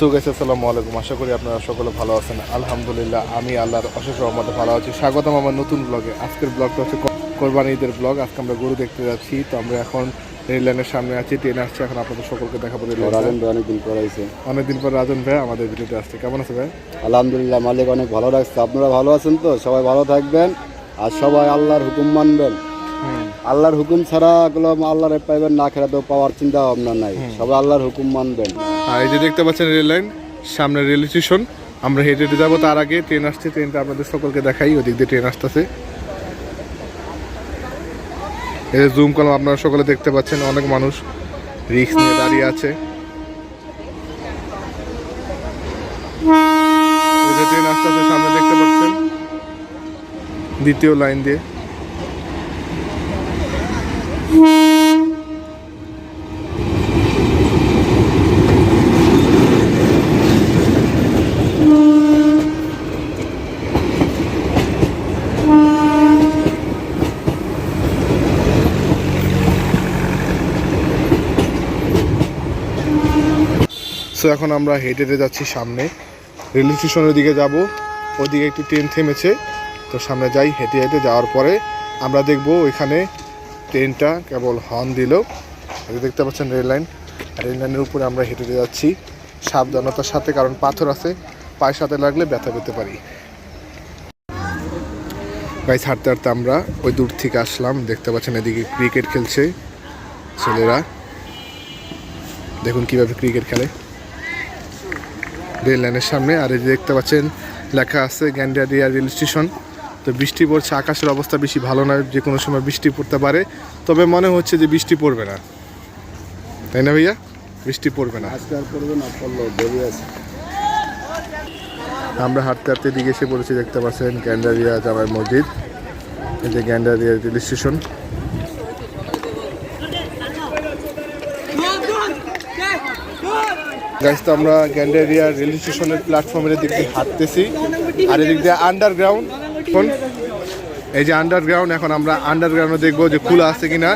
So গেছে আসসালামু আলাইকুম। আশা করি আপনারা সকলে ভালো আছেন। আলহামদুলিল্লাহ আমি আল্লাহর অশেষ রহমতে ভালো আছি। স্বাগতম আমার নতুন ব্লগে আজকের ব্লগটা হচ্ছে কোরবানি ঈদের ব্লগ আজকে আমরা গরু দেখতে যাচ্ছি। তো আমরা এখন রেল লাইনের সামনে আছি ট্রেন আসছে। এখন আপনাদের সকলকে দেখাবো রাজন ভাই অনেকদিন পর আইছে। অনেকদিন পর রাজন ভাই আমাদের ভিডিওতে আসছে। কেমন আছে ভাই? আলহামদুলিল্লাহ মালিক অনেক ভালো রাখছে। আপনারা ভালো আছেন তো? সবাই ভালো থাকবেন। আর সবাই আল্লাহর হুকুম মানবেন। আল্লাহর হুকুম ছাড়া এগুলো আল্লাহর পাইবেন না খেলা তো পাওয়ার চিন্তা ভাবনা নাই। সবাই আল্লাহর হুকুম মানবেন। আর এই যে দেখতে পাচ্ছেন রেল লাইন সামনে রেল স্টেশন। আমরা হেঁটে হেঁটে যাব তার আগে ট্রেন আসছে ট্রেনটা আপনাদের সকলকে দেখাই ওদিক দিয়ে ট্রেন আসতেছে। এই জুম করলাম আপনারা সকলে দেখতে পাচ্ছেন অনেক মানুষ রিক্স নিয়ে দাঁড়িয়ে আছে। ট্রেন আসতেছে সামনে দেখতে পাচ্ছেন দ্বিতীয় লাইন দিয়ে। সো এখন আমরা হেঁটে হেঁটে যাচ্ছি সামনে। রেল স্টেশনের দিকে যাব। ওদিকে একটি ট্রেন থেমেছে। তো সামনে যাই, হেঁটে হেঁটে যাওয়ার পরে আমরা দেখব ওইখানে ট্রেনটা কেবল হর্ন দিল। দেখতে পাচ্ছেন রেল লাইন। রেল লাইনের উপরে আমরা হেঁটে হেঁটে যাচ্ছি। সাবধানতার সাথে, কারণ পাথর আছে। পায়ের সাথে লাগলে ব্যথা পেতে পারি। গাইস হাঁটতে হাঁটতে আমরা ওই দূর থেকে আসলাম। দেখতে পাচ্ছেন এদিকে ক্রিকেট খেলছে ছেলেরা। দেখুন কীভাবে ক্রিকেট খেলে। রেল লাইনের সামনে, আর এই দেখতে পাচ্ছেন, লেখা আছে গ্যান্ডারিয়া রেল স্টেশন। তো বৃষ্টি পড়ছে আকাশের অবস্থা বেশি ভালো নয় যে কোনো সময় বৃষ্টি পড়তে পারে। তবে মনে হচ্ছে যে বৃষ্টি পড়বে না। তাই না ভাইয়া? বৃষ্টি পড়বে না। আজকে আর করবে না পড়ল দেরি আছে। আমরা হাঁটতে হাঁটতে দিকে এসে পড়েছি দেখতে পাচ্ছেন গ্যান্ডারিয়া জামাই মসজিদ। এই যে গ্যান্ডারিয়া রেল স্টেশন। গাইজ তো আমরা গ্যান্ডারিয়া রেল স্টেশনের প্ল্যাটফর্মের দিক দিয়ে হাঁটতেছি। আর এদিক দিয়ে আন্ডারগ্রাউন্ড এখন। এই যে আন্ডারগ্রাউন্ড এখন আমরা আন্ডারগ্রাউন্ডে দেখব যে খোলা আছে কিনা।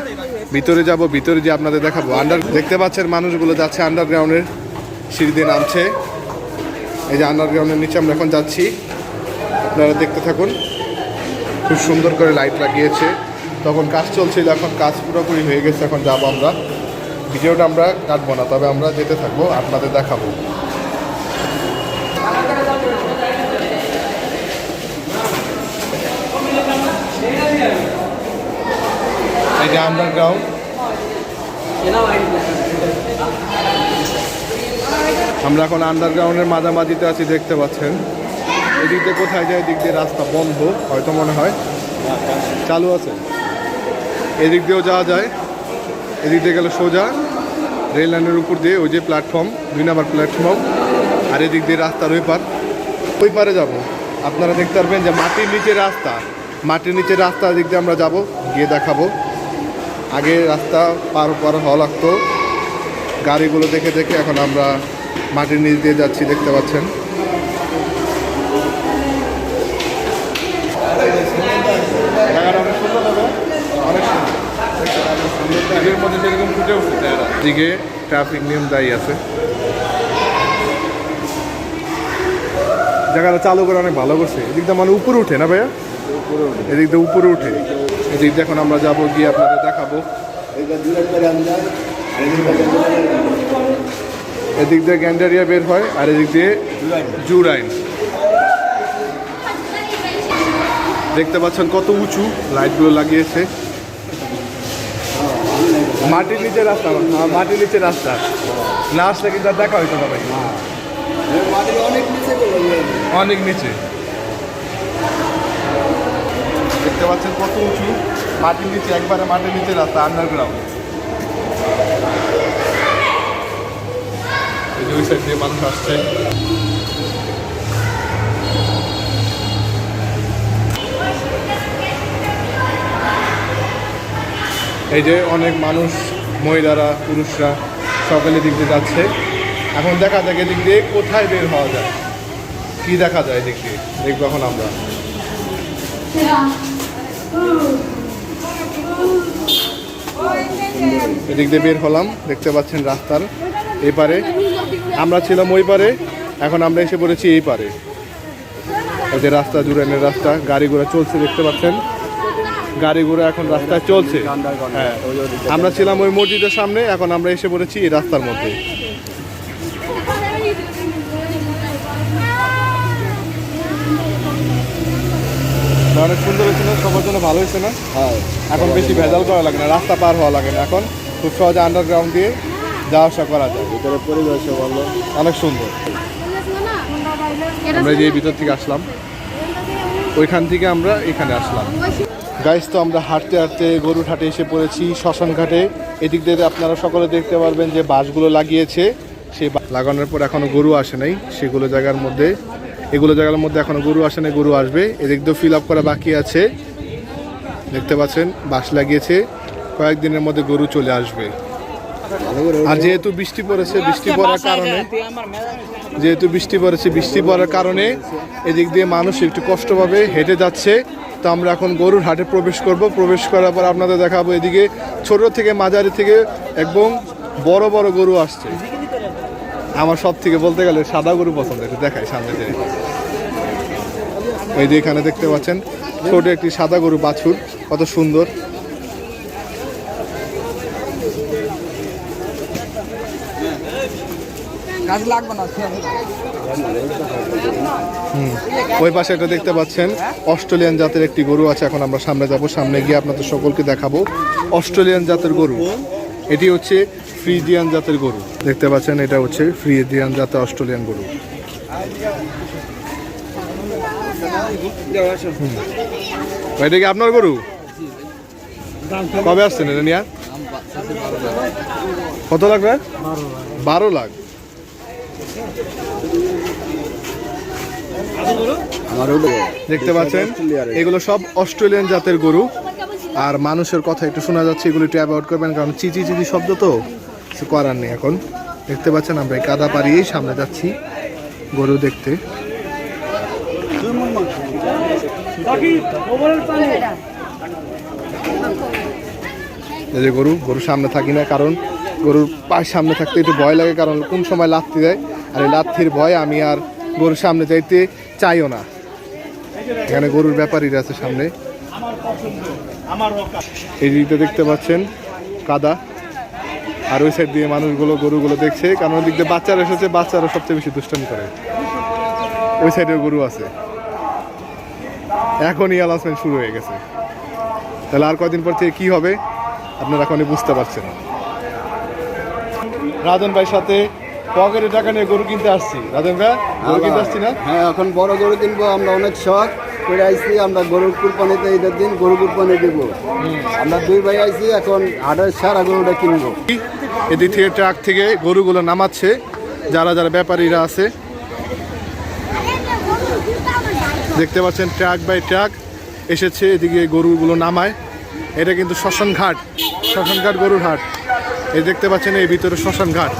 ভিতরে যাব, ভিতরে যে আপনাদের দেখাবো। আন্ডার দেখতে পাচ্ছেন মানুষগুলো যাচ্ছে আন্ডারগ্রাউন্ডের সিঁড়ি দিয়ে নামছে। এই যে আন্ডারগ্রাউন্ডের নিচে আমরা এখন যাচ্ছি। আপনারা দেখতে থাকুন। খুব সুন্দর করে লাইট লাগিয়েছে। তখন কাজ চলছিল, এখন কাজ পুরোপুরি হয়ে গেছে, এখন যাব আমরা। ভিডিওটা আমরা কাটবো না, তবে আমরা যেতে থাকব, আপনাদের দেখাবো। যে আন্ডারগ্রাউন্ড আমরা এখন আন্ডারগ্রাউন্ডের মাঝামাঝিতে আছি, দেখতে পাচ্ছেন। এদিক দিয়ে কোথায় যায়, এদিক দিয়ে রাস্তা বন্ধ, হয়তো মনে হয়। চালু আছে। এদিক দিয়েও যাওয়া যায়। এদিক দিয়ে গেলে সোজা। রেল লাইনের উপর দিয়ে ওই যে প্ল্যাটফর্ম দুই নাম্বার প্ল্যাটফর্ম আর এদিক দিয়ে রাস্তার ওই পার। ওই পারে যাব। আপনারা দেখতে পারবেন যে মাটির নিচে রাস্তা। মাটির নিচে রাস্তা দিক দিয়ে আমরা যাব, গিয়ে দেখাবো। আগে রাস্তা পার পার হওয়া লাগতো। গাড়িগুলো দেখে দেখে এখন আমরা মাটির নিচ দিয়ে যাচ্ছি দেখতে পাচ্ছেন। দিকে ট্রাফিক নিয়ম দায়ী আছে। জায়গাটা চালু করে অনেক ভালো করছে। এদিক দিয়ে মানে উপরে উঠে না ভাইয়া? এদিক দিয়ে উপরে উঠে। এদিক এখন আমরা যাব গিয়ে আপনাদের দেখাবো। এদিক দিয়ে গ্যান্ডারিয়া বের হয় আর এদিক দিয়ে জুরাইন। দেখতে পাচ্ছেন কত উঁচু লাইটগুলো লাগিয়েছে। মাটির নিচে রাস্তা হ্যাঁ, মাটির নিচে রাস্তা। না আসলে কিন্তু দেখা হইতো না। ভাই অনেক নিচে অনেক নিচে। দেখতে পাচ্ছেন কত উঁচু? মাটির নিচে, একবারে মাটির নিচে রাস্তা আন্ডারগ্রাউন্ড এই যে ওই সাইড দিয়ে মানুষ আসছে। এই যে অনেক মানুষ, মহিলারা, পুরুষরা সকলে দিক দিয়ে যাচ্ছে। এখন দেখা যাক এদিক দিয়ে কোথায় বের হওয়া যায়। কি দেখা যায় এদিক দিয়ে? দেখব এখন আমরা। এদিক দিয়ে বের হলাম, দেখতে পাচ্ছেন রাস্তার এপারে। আমরা ছিলাম ওই পারে, এখন আমরা এসে পড়েছি এই পারে। এই যে রাস্তা জুড়েনের রাস্তা, গাড়ি ঘোড়া চলছে, দেখতে পাচ্ছেন? গাড়ি ঘোড়া এখন রাস্তায় চলছে। হ্যাঁ আমরা ছিলাম ওই মসজিদের সামনে, এখন আমরা এসে পড়েছি এই রাস্তার মধ্যে। অনেক সুন্দর হয়েছে না সবার জন্য ভালো হয়েছে না? হ্যাঁ। এখন বেশি ভেজাল করা লাগে না রাস্তা পার হওয়া লাগে না। এখন খুব সহজে আন্ডারগ্রাউন্ড দিয়ে যাওয়া আসা করা যায়। ভিতরে পরিবেশও ভালো অনেক সুন্দর। আমরা যে ভিতর থেকে আসলাম। ওইখান থেকে আমরা এখানে আসলাম। গাইস তো আমরা হাঁটতে হাঁটতে গরুর হাটে এসে পড়েছি শ্মশান ঘাটে। এদিক দিয়ে আপনারা সকলে দেখতে পারবেন যে বাঁশগুলো লাগিয়েছে। সেই বা- লাগানোর পর এখনও গরু আসে নাই সেগুলো জায়গার মধ্যে এগুলো জায়গার মধ্যে এখনও গরু আসে নাই গরু আসবে। এদিক দিয়ে ফিল আপ করা বাকি আছে। দেখতে পাচ্ছেন বাঁশ লাগিয়েছে। কয়েকদিনের মধ্যে গরু চলে আসবে। আর যেহেতু বৃষ্টি পড়েছে বৃষ্টি পড়ার কারণে যেহেতু বৃষ্টি পড়েছে বৃষ্টি পড়ার কারণে এদিক দিয়ে মানুষ একটু কষ্ট পাবে হেঁটে যাচ্ছে। তো আমরা এখন গরুর হাটে প্রবেশ করব। প্রবেশ করার পর আপনাদের দেখাবো এদিকে ছোট থেকে মাঝারি থেকে একদম বড় বড় গরু আসছে। আমার সব থেকে বলতে গেলে সাদা গরু পছন্দ একটু দেখাই সামনে থেকে এই যে এখানে দেখতে পাচ্ছেন ছোট একটি সাদা গরু বাছুর কত সুন্দর। লাগবে না ওই পাশে একটা দেখতে পাচ্ছেন অস্ট্রেলিয়ান জাতের একটি গরু আছে এখন আমরা সামনে যাব সামনে গিয়ে আপনাদের সকলকে দেখাবো। অস্ট্রেলিয়ান জাতের গরু এটি হচ্ছে ফ্রিজিয়ান জাতের গরু। দেখতে পাচ্ছেন এটা হচ্ছে ফ্রিজিয়ান জাতের অস্ট্রেলিয়ান গরু। এটা কি আপনার গরু। কবে আসছেন এটা নিয়ে? কত লাগবে বারো লাখ। দেখতে পাচ্ছেন এগুলো সব অস্ট্রেলিয়ান জাতের গরু। আর মানুষের কথা একটু শোনা যাচ্ছে এগুলো একটু অ্যাভয়েড করবেন কারণ চিচি চিচি শব্দ তো। কিছু করার নেই এখন। দেখতে পাচ্ছেন আমরা এই কাদা পাড়িয়েই সামনে যাচ্ছি গরু দেখতে। গরু গরু সামনে থাকি না, কারণ গরুর পায়ের সামনে থাকতে একটু ভয় লাগে, কারণ কোন সময় লাথি দেয়, আর এই লাথির ভয় আমি আর গরুর সামনে যাইতে চাইও না। এখানে গরুর ব্যাপারীরা আছে সামনে। এই দিকটা দেখতে পাচ্ছেন, কাদা। আর ওই সাইড দিয়ে মানুষগুলো গরুগুলো দেখছে কারণ ওই দিক দিয়ে বাচ্চারা এসেছে বাচ্চারা সবচেয়ে বেশি দুষ্টামি করে। ওই সাইডে গরু আছে। এখনই অ্যানাউন্সমেন্ট শুরু হয়ে গেছে। তাহলে আর কদিন পর থেকে কি হবে আপনারা এখনই বুঝতে পারছেন। রাজন ভাইয়ের সাথে পকেটে টাকা নিয়ে গরু কিনতে আসছি। রাজন ভাই গরু কিনতে আসছি না? হ্যাঁ এখন বড় গরু কিনবো আমরা অনেক শখ। করে আইছি আমরা গরুর কুরবানিতে ঈদের দিন গরু কুরবানি দেবো। আমরা দুই ভাই আইছি এখন হাটের সারা গরুটা কিনবো। এদিক ট্রাক থেকে গরুগুলো নামাচ্ছে যারা যারা ব্যাপারীরা আছে। দেখতে পাচ্ছেন ট্রাক বাই ট্রাক এসেছে এদিকে গরুগুলো নামায়। এটা কিন্তু শ্মশান ঘাট শ্মশান ঘাট গরুর হাট। এই দেখতে পাচ্ছেন এই ভিতরে শ্মশান ঘাট।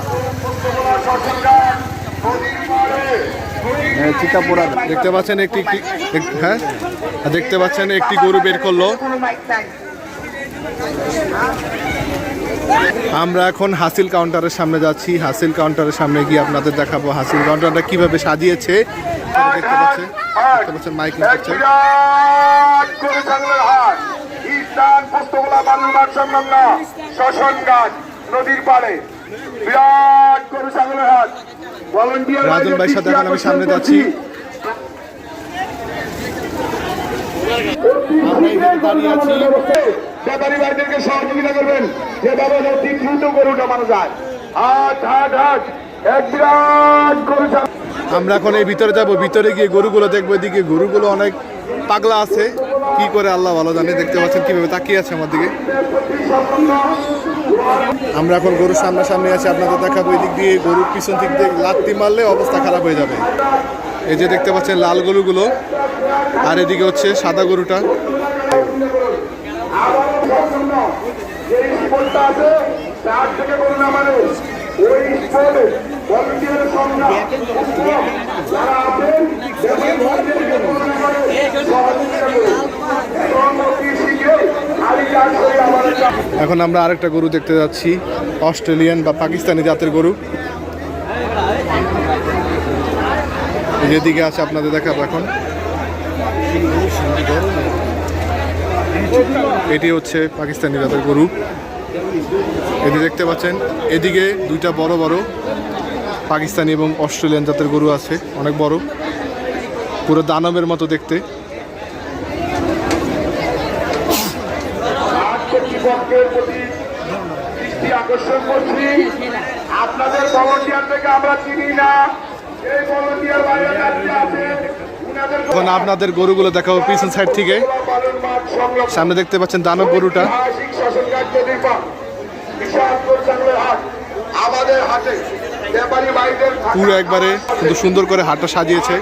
হ্যাঁ, দেখতে পাচ্ছেন একটি একটি- এক- হ্যাঁ? দেখতে পাচ্ছেন একটি গরু বের করল। আমরা এখন হাসিল কাউন্টারের সামনে যাচ্ছি। হাসিল কাউন্টারের সামনে গিয়ে আপনাদের দেখাবো হাসিল কাউন্টারটা কীভাবে সাজিয়েছে। আপনারা দেখতে পাচ্ছেন দেখতে পাচ্ছেন মাইকিং করছে। বিরাট গরু ছাগলের হাট ইস্টার্ন পোস্তগোলা বালুরঘাট সংলগ্ন শ্মশানঘাট নদীর পাড়ে। বিরাট গরু ছাগলের হাট রাজন ভাইয়ের সাথে এখন আমি সামনে যাচ্ছি। আমরা এখানে দাঁড়িয়ে আছি। ব্যাপারী ভাইদেরকে সহযোগিতা করবেন। যে বাবা অতি দ্রুত গরু নামানো যায়। হাট হাট হাট। এক বিরাট গরু আমরা এখন এই ভিতরে যাব। ভিতরে গিয়ে গরুগুলো দেখব। এদিকে গরুগুলো অনেক পাগলা আছে। কি করে আল্লাহ ভালো জানে? দেখতে পাচ্ছেন কীভাবে তাকিয়ে আছে আমার দিকে। আমরা এখন গরুর সামনাসামনি আছি। আপনাদের দেখাবো এদিক দিয়ে গরুর পিছন দিক দিয়ে লাত্তি মারলে অবস্থা খারাপ হয়ে যাবে। এই যে দেখতে পাচ্ছেন লাল গরুগুলো। আর এদিকে হচ্ছে সাদা গরুটা। এখন আমরা আরেকটা গরু দেখতে যাচ্ছি, অস্ট্রেলিয়ান বা পাকিস্তানি জাতের গরু। যেদিকে আছে, আপনাদের দেখাবো এখন। এটি হচ্ছে পাকিস্তানি জাতের গরু। এটি দেখতে পাচ্ছেন, এদিকে দুইটা বড় বড় পাকিস্তানি এবং অস্ট্রেলিয়ান জাতের গরু আছে, অনেক বড়। পুরো দানবের মতো দেখতে। আপনাদের আমরা চিনি না। এই বাইরে আছে। এখন আপনাদের গরুগুলো দেখাবো পিছন সাইড থেকে। সামনে দেখতে পাচ্ছেন দানব গরুটা। পুরো একবারে কিন্তু সুন্দর করে হাটটা সাজিয়েছে।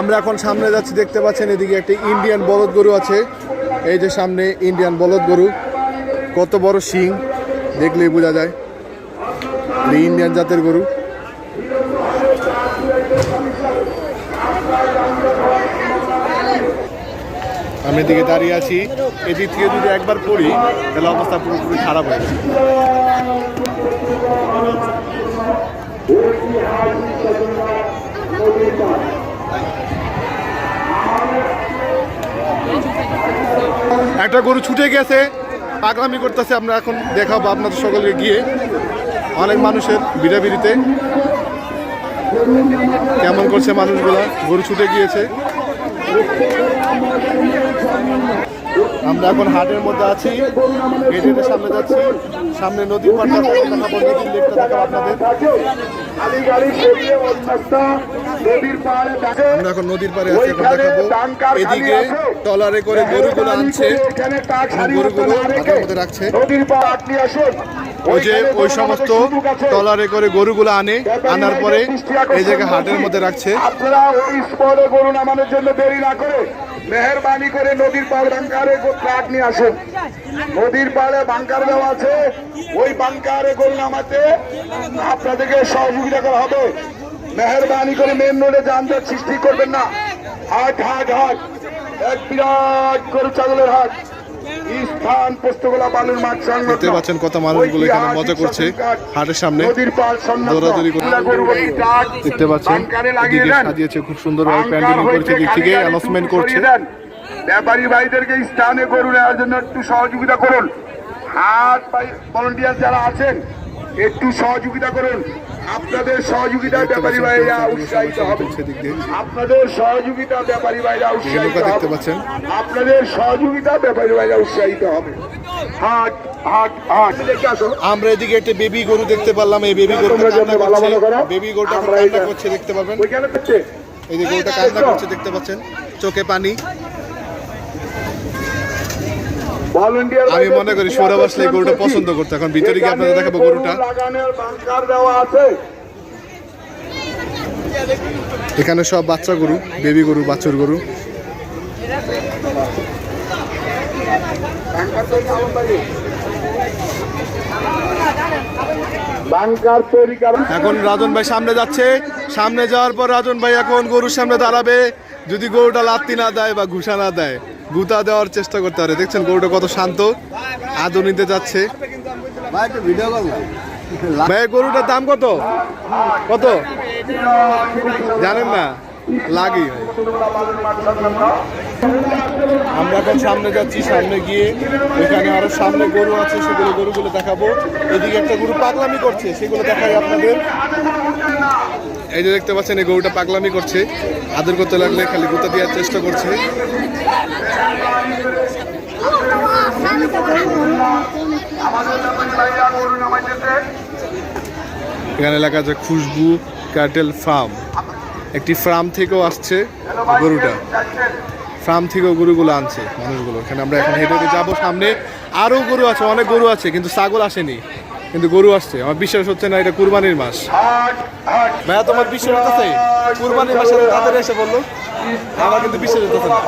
আমরা এখন সামনে যাচ্ছি, দেখতে পাচ্ছেন এদিকে একটি ইন্ডিয়ান বলদ গরু আছে। এই যে সামনে ইন্ডিয়ান বলদ গরু। কত বড় শিং। দেখলেই বোঝা যায়। ইন্ডিয়ান জাতের গরু। আমি এদিকে দাঁড়িয়ে আছি। এদিক থেকে যদি একবার পড়ি, তাহলে অবস্থা পুরোপুরি খারাপ হয়ে যাবে। একটা গরু ছুটে গেছে। পাগলামি করতেছে, আমরা এখন দেখাবো আপনাদের সকলকে গিয়ে। অনেক মানুষের বিড়াবিড়িতে। কেমন করছে মানুষগুলা? গরু ছুটে গিয়েছে। আমরা এখন হাটের মধ্যে আছি। গেটের সামনে যাচ্ছি। সামনে নদীর পাড়টা লেকটা দেখাবো আপনাদের। আমরা এখন নদীর পাড়ে আছি এখন দেখাবো। এদিকে টলারে করে গরুগুলো আনছে। গরুগুলো হাতের মধ্যে রাখছে। ওই যে ওই সমস্ত টলারে করে গরুগুলো আনে আনার পরে এই জায়গায় হাটের মধ্যে রাখছে। আপনারা ওই স্পটে গরু নামানোর জন্য দেরি না করে মেহরবানি করে নদীর পাড় বাংকারে ট্রাক নিয়ে আসুন। নদীর পাড়ে বাংকার দেওয়া আছে। ওই বাংকারে গরু নামাতে আপনাদেরকে সহযোগিতা করা হবে। মেহরবানি করে মেন রোডে যানজট সৃষ্টি করবেন না হাট হাট হাট এক বিরাট গরু ছাগলের হাট স্থান পোস্তগোলা বালুর মাঠ। দেখতে পাচ্ছেন কত মানুষগুলো এখানে মজা করছে হাটের সামনে নদীর। দৌড়াদৌড়ি করছে। দেখতে পাচ্ছেন বাংকারে লাগিয়ে এদিকে দেন। সাজিয়েছে খুব সুন্দরভাবে প্যান্ডেলিং করেছে দিক থেকে অ্যানাউন্সমেন্ট করছে ব্যাপারী ভাইদেরকে স্থানে গরু নেওয়ার জন্য একটু সহযোগিতা করুন ভলেন্টিয়ার যারা আছেন একটু সহযোগিতা করুন আপনাদের সহযোগিতায় দেখতে ব্যাপারী ভাইরা উৎসাহিত হবে। আপনাদের সহযোগিতা ব্যাপারী ভাইরা উৎসাহিত দেখতে পাচ্ছেন। আপনাদের সহযোগিতা ব্যাপারী ভাইরা উৎসাহিত হবে। হাট হাট হাট। আমরা এদিকে একটা বেবি গরু দেখতে পারলাম। এই বেবি করছে। বেবি গরুটা কান্না করছে দেখতে দেখছে। এই যে গরুটা কান্না করছে দেখতে পাচ্ছেন? চোখে পানি। আমি মনে করি সৌরভ আসলে গরুটা পছন্দ করতো। এখন ভিতরে গিয়ে আপনাদের দেখাবো গরুটা। এখানে সব বাচ্চা গরু বেবি গরু বাছুর গরু। এখন রাজন ভাই সামনে যাচ্ছে। সামনে যাওয়ার পর রাজন ভাই এখন গরুর সামনে দাঁড়াবে। যদি গরুটা লাত্তি না দেয় বা ঘুষা না দেয়। গুতা দেওয়ার চেষ্টা করতে পারে। দেখছেন গরুটা কত শান্ত আদর নিতে যাচ্ছে। ভাই গরুটার দাম কত? কত? জানেন না? লাগি আমরা এখন সামনে যাচ্ছি সামনে গিয়ে এখানে আরও সামনে গরু আছে সেগুলো গরুগুলো দেখাবো। এদিকে একটা গরু পাগলামি করছে সেগুলো দেখাই আপনাদের। এই যে দেখতে পাচ্ছেন, এই গরুটা পাগলামি করছে। আদর করতে লাগলে খালি গুতা দেওয়ার চেষ্টা করছে। এখানে লেখা আছে খুশবু ক্যাটেল ফার্ম। একটি ফার্ম থেকেও আসছে গরুটা। ফার্ম থেকেও গরুগুলো আনছে মানুষগুলো। এখানে আমরা এখন হেঁটে যাব সামনে। আরও গরু আছে, অনেক গরু আছে, কিন্তু ছাগল আসেনি। কিন্তু গরু আসছে। আমার বিশ্বাস হচ্ছে না এটা কুরবানির মাস। ভাইয়া তোমার বিশ্বাস হতেছে কুরবানির মাসে তাদের এসে বলল। আমার কিন্তু বিশ্বাস হতেছে না।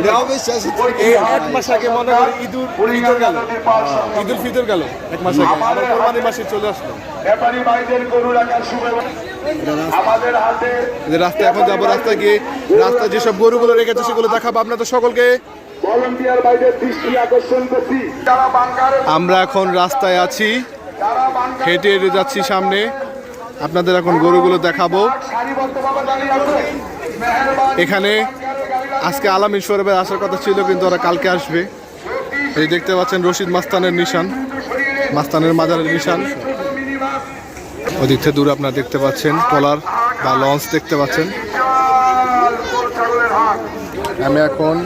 এটাও বিশ্বাস এই এক মাস আগে মনে করি গেল। ঈদুল ফিতর গেল এক মাস আগে। আবার কুরবানির মাসে চলে আসলো। ব্যাপারী ভাইদের গরু রাখার রাস্তায় এখন যাব রাস্তায় গিয়ে রাস্তায় যেসব গরুগুলো রেখেছে সেগুলো দেখাবো। আপনাদের সকলকে আমরা এখন রাস্তায় আছি। হেঁটে হেঁটে যাচ্ছি সামনে। আপনাদের এখন গরুগুলো দেখাবো। এখানে আজকে আলামিন সৌরভের আসার কথা ছিল কিন্তু ওরা কালকে আসবে। এই দেখতে পাচ্ছেন রশিদ মাস্তানের নিশান। মাস্তানের মাজারের নিশান। ওদিক থেকে দূরে আপনারা দেখতে পাচ্ছেন ট্রলার বা লঞ্চ দেখতে পাচ্ছেন। আমি এখন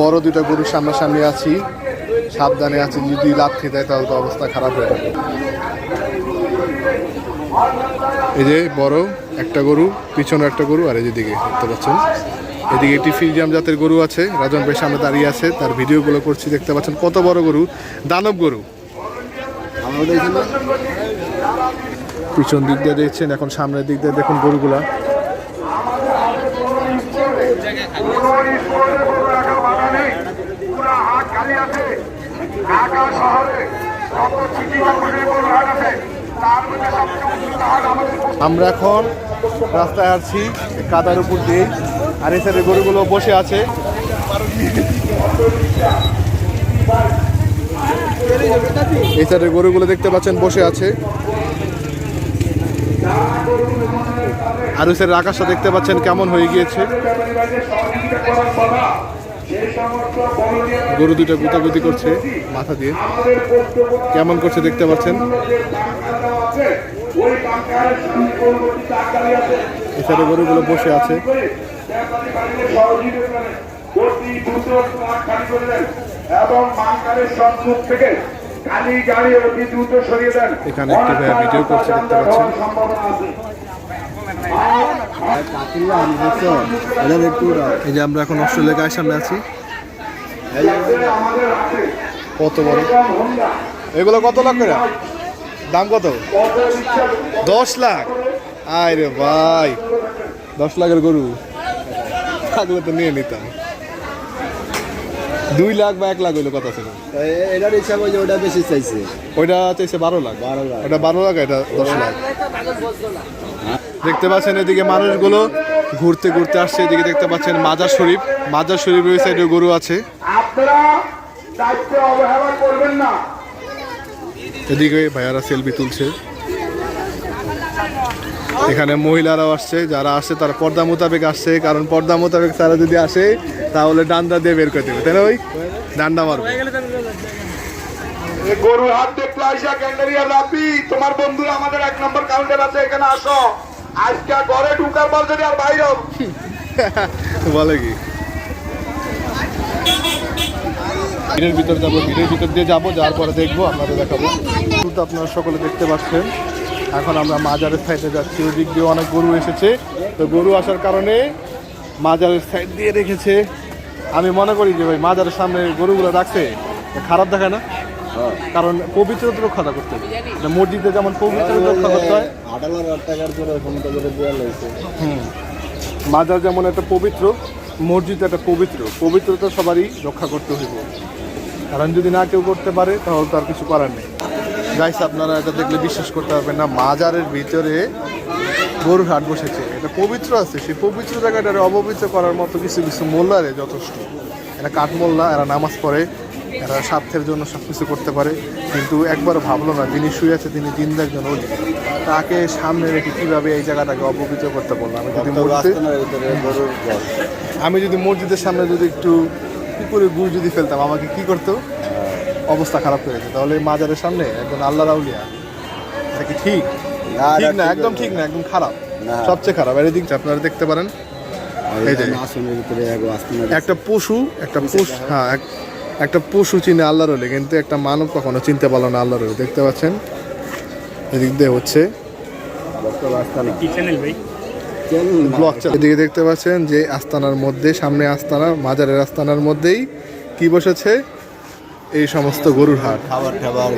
বড় দুটো গরুর সামনাসামনি আছি। সাবধানে আছি যদি লাথি দেয় তাহলে তো অবস্থা খারাপ হয়ে যাবে। এই যে বড় একটা গরু পিছনে একটা গরু আর এই যে দিকে দেখতে পাচ্ছেন? এদিকে একটি ফিলজাম জাতের গরু আছে রাজন ভাই সামনে দাঁড়িয়ে আছে তার ভিডিওগুলো করছি দেখতে পাচ্ছেন? কত বড় গরু? দানব গরু। পিছন দিক দিয়ে দেখছেন এখন সামনের দিক দিয়ে দেখুন গরুগুলা কোনো স্কুলে কোনো রাখার বাধা নেই পুরা হাট খালি আছে ঢাকা শহরে যত সিটি কর্পোরেশনের কোনো হাট আছে তার মধ্যে সবচেয়ে উন্নত হাট আমাদের আমরা এখন রাস্তায় আছি, কাদার উপর দিয়ে। আর সাইডে গরুগুলো বসে আছে। এই সাইডে গরুগুলো দেখতে পাচ্ছেন, বসে আছে। আর ওই সাইডের আকাশটা দেখতে পাচ্ছেন, কেমন হয়ে গিয়েছে। গরু দুটা গুতাগুতি করছে মাথা দিয়ে। কেমন করছে দেখতে পাচ্ছেন? সাইডে গরুগুলো বসে আছে। এবং বাংকারের সম্মুখ থেকে খালি গাড়ি অতি দ্রুত সরিয়ে দেন এখানে একটি ভাইয়া ভিডিও করছে, দেখতে পাচ্ছেন। এই যে আমরা এখন অস্ট্রেলিয়া গায়ের সামনে আছি কত বড় এগুলো কত লাখ করে দাম কত দশ লাখ আয় রে ভাই দশ লাখের গরু থাকলে তো নিয়ে নিতাম দুই লাখ বা এক লাখ হইল কথা ছিল এটার হিসাব হয়েছে ওটা বেশি চাইছে ওইটা চাইছে বারো লাখ বারো লাখ। ওটা বারো লাখ এটা দশ লাখ দেখতে পাচ্ছেন এদিকে মানুষগুলো ঘুরতে ঘুরতে আসছে। এদিকে দেখতে পাচ্ছেন মাজার শরীফ। মাজার শরীফ ওই সাইডে গরু আছে। এদিকে ভাইয়ারা সেলফি তুলছে। এখানে মহিলারাও আসছে যারা আসছে তারা পর্দা মোতাবেক আসছে। কারণ পর্দা মোতাবেক তারা যদি আসে তাহলে ডান্ডা দিয়ে বের করে দেবে। তাই না ওই ডান্ডা মারবে। গরুর আইসা ক্যান্ডারিয়া রাপি তোমার বন্ধুরা আমাদের এক নম্বর কাউন্টার আছে এখানে আসো। আজকে ঘরে ঢুকার পর যদি আর বাইরে বলে কি? ভিড়ের ভিতর যাব ভিড়ের ভিতর দিয়ে যাব, যাওয়ার পরে দেখব, আপনাদের দেখাবো। তো আপনারা সকলে দেখতে পাচ্ছেন, এখন আমরা মাজারের সাইডে যাচ্ছি। ওই দিক দিয়ে অনেক গরু এসেছে। তো গরু আসার কারণে মাজারের সাইড দিয়ে রেখেছে। আমি মনে করি যে ভাই, মাজারের সামনে গরুগুলো রাখছে, খারাপ দেখায় না? কারণ পবিত্রতা রক্ষা করতে হবে। মানে মসজিদে যেমন পবিত্রতা রক্ষা করতে হয়। মাজার যেমন একটা পবিত্র মসজিদ একটা পবিত্র। পবিত্রতা সবারই রক্ষা করতে হইব। কারণ যদি না কেউ করতে পারে তাহলে তো আর কিছু করার নেই। গাইস আপনারা এটা দেখলে বিশ্বাস করতে পারবেন না মাজারের ভিতরে গরুর হাট বসেছে। এটা পবিত্র আছে। সেই পবিত্র জায়গাটারে অপবিত্র করার মতো কিছু কিছু মোল্লারে যথেষ্ট। এরা কাঠমোল্লা এরা নামাজ পড়ে। এরা স্বার্থের জন্য সব কিছু করতে পারে কিন্তু একবার ভাবলো না যিনি শুয়ে আছে তিনি জিন্দা একজন অলি তাকে সামনে রেখে কীভাবে এই জায়গাটাকে অপবিত্র করতে বললাম আমি যদি আমি যদি মসজিদের সামনে যদি একটু পুকুরে গুড় যদি ফেলতাম আমাকে কি করতো? অবস্থা খারাপ হয়ে যেত তাহলে এই মাজারের সামনে একজন আল্লাহ রাউলিয়া এটা কি ঠিক? না, ঠিক না একদম ঠিক না একদম খারাপ। সবচেয়ে খারাপ। এর দিকটা আপনারা দেখতে পারেন। একটা পশু একটা পশু হ্যাঁ। একটা পশু চিনে আল্লাহ রলে কিন্তু একটা মানব কখনো চিনতে পারল না আল্লাহ রলে দেখতে পাচ্ছেন? এদিক দিয়ে হচ্ছে। বক্তব্য আস্তানা কি চ্যানেল ভাই ব্লক চাল এদিকে দেখতে পাচ্ছেন যে আস্তানার মধ্যে সামনে আস্তানা মাজারের আস্তানার মধ্যেই কি বসেছে? এই সমস্ত গরুর হাট।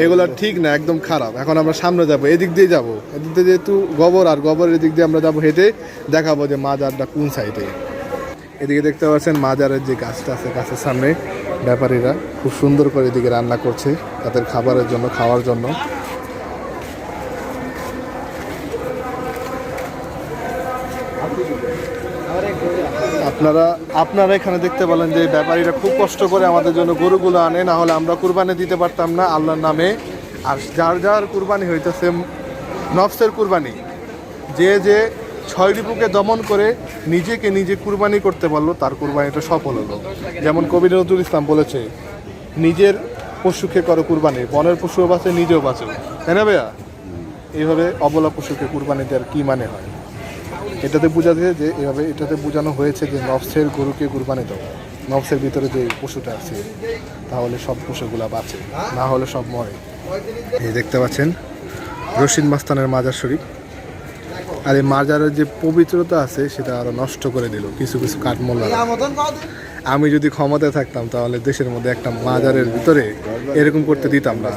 এগুলো ঠিক না একদম খারাপ। এখন আমরা সামনে যাব এদিক দিয়ে যাব। এদিক দিয়ে যেহেতু গোবর আর গোবরের দিক দিয়ে আমরা যাব হেঁটে দেখাবো যে মাজারটা কোন সাইডে এদিকে দেখতে পাচ্ছেন মাজারের যে গাছটা আছে গাছের সামনে ব্যাপারীরা খুব সুন্দর করে এদিকে রান্না করছে তাদের খাবারের জন্য, খাওয়ার জন্য। আপনারা আপনারা এখানে দেখতে পেলেন যে ব্যাপারীরা খুব কষ্ট করে আমাদের জন্য গরুগুলো আনে, না হলে আমরা কুরবানি দিতে পারতাম না আল্লাহর নামে। আর যার যার কুরবানি হইতেছে, নফসের কুরবানি। যে যে ছয় রিপুকে দমন করে নিজেকে নিজে কুরবানি করতে পারল, তার কুরবানিটা সফল হলো। যেমন কবি নজরুল ইসলাম বলেছে, নিজের পশুকে করো কুরবানি, বনের পশুও বাঁচে, নিজেও বাঁচো। তাই না ভাইয়া? এইভাবে অবলা পশুকে কুরবানি দেওয়ার কী মানে হয়? এটাতে বোঝা যায় যে এভাবে এটাতে বোঝানো হয়েছে যে নফসের গরুকে কুরবানি দাও। নফসের ভিতরে যে পশুটা আছে, তাহলে সব পশুগুলা বাঁচে, না হলে সব মরে। এই দেখতে পাচ্ছেন রশিদ মাস্তানের মাজার শরীফ। আর এই মাজারের যে পবিত্রতা আছে, সেটা আরও নষ্ট করে দিল, কিছু কিছু কাঠমোল্লা আমি যদি ক্ষমতায় থাকতাম, তাহলে দেশের মধ্যে একটা মাজারের ভিতরে এরকম করতে দিতাম না।